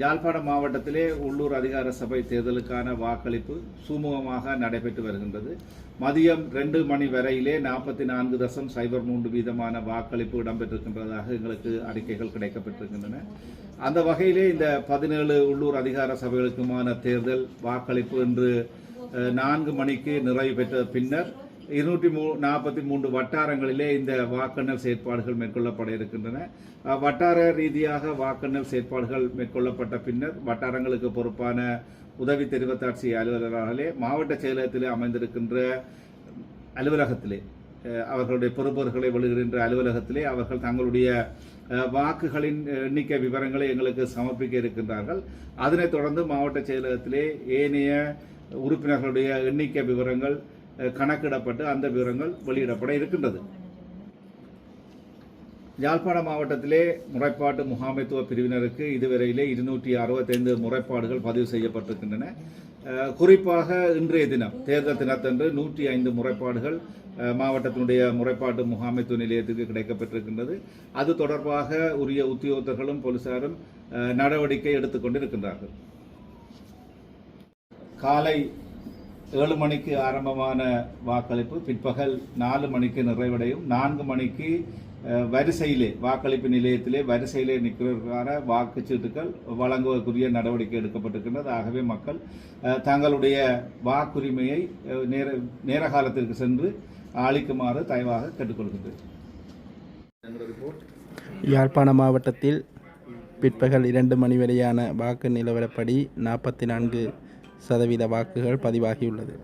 யாழ்ப்பாணம் மாவட்டத்திலே உள்ளூர் அதிகார சபை தேர்தலுக்கான வாக்களிப்பு சுமூகமாக நடைபெற்று வருகின்றது. மதியம் ரெண்டு மணி வரையிலே நாற்பத்தி நான்கு தசம் சைபர் மூன்று வீதமான வாக்களிப்பு இடம்பெற்றிருக்கின்றதாக எங்களுக்கு அறிக்கைகள் கிடைக்கப்பட்டிருக்கின்றன. அந்த வகையிலே இந்த பதினேழு உள்ளூர் அதிகார சபைகளுக்குமான தேர்தல் வாக்களிப்பு இன்று நான்கு மணிக்கு நிறைவு பெற்ற பின்னர் இருநூற்றி மூ நாற்பத்தி மூன்று வட்டாரங்களிலே இந்த வாக்கெண்ணல் செயற்பாடுகள் மேற்கொள்ளப்பட இருக்கின்றன. வட்டார ரீதியாக வாக்கெண்ணல் செயற்பாடுகள் மேற்கொள்ளப்பட்ட பின்னர் வட்டாரங்களுக்கு பொறுப்பான உதவி தெரிவத்தாட்சி அலுவலர்களாலே மாவட்ட செயலகத்திலே அமைந்திருக்கின்ற அலுவலகத்திலே அவர்களுடைய பொறுப்பவர்களை வெளியிடுகின்ற அலுவலகத்திலே அவர்கள் தங்களுடைய வாக்குகளின் எண்ணிக்கை விவரங்களை எங்களுக்கு சமர்ப்பிக்க இருக்கின்றார்கள். அதனைத் தொடர்ந்து மாவட்ட செயலகத்திலே ஏனைய உறுப்பினர்களுடைய எண்ணிக்கை விவரங்கள் கணக்கிடப்பட்டு அந்த விவரங்கள் வெளியிடப்பட இருக்கின்றது. யாழ்ப்பாண மாவட்டத்திலே முறைப்பாட்டு முகாமைத்துவ பிரிவினருக்கு இதுவரையிலே இருநூற்றி அறுபத்தைந்து முறைப்பாடுகள் பதிவு செய்யப்பட்டிருக்கின்றன. குறிப்பாக இன்றைய தினம் தேர்தல் தினத்தன்று நூற்றி ஐந்து முறைப்பாடுகள் அஹ், மாவட்டத்தினுடைய முறைப்பாட்டு முகாமைத்துவ நிலையத்துக்கு கிடைக்கப்பட்டிருக்கின்றது. அது தொடர்பாக உரிய உத்தியோகத்தர்களும் போலீசாரும் நடவடிக்கை எடுத்துக்கொண்டிருக்கின்றார்கள். காலை ஏழு மணிக்கு ஆரம்பமான வாக்களிப்பு பிற்பகல் நாலு மணிக்கு நிறைவடையும். நான்கு மணிக்கு வரிசையிலே வாக்களிப்பு நிலையத்திலே வரிசையிலே நிற்கிறதுக்கான வாக்குச்சீட்டுகள் வழங்குவதற்குரிய நடவடிக்கை எடுக்கப்பட்டிருக்கின்றது. ஆகவே மக்கள் தங்களுடைய வாக்குரிமையை நேர நேர காலத்திற்கு சென்று அளிக்குமாறு தயவாக கேட்டுக்கொள்கின்றேன். யாழ்ப்பாண மாவட்டத்தில் பிற்பகல் இரண்டு மணி வரையான வாக்கு நிலவரப்படி நாற்பத்தி நான்கு சதவீத வாக்குகள் பதிவாகியுள்ளது.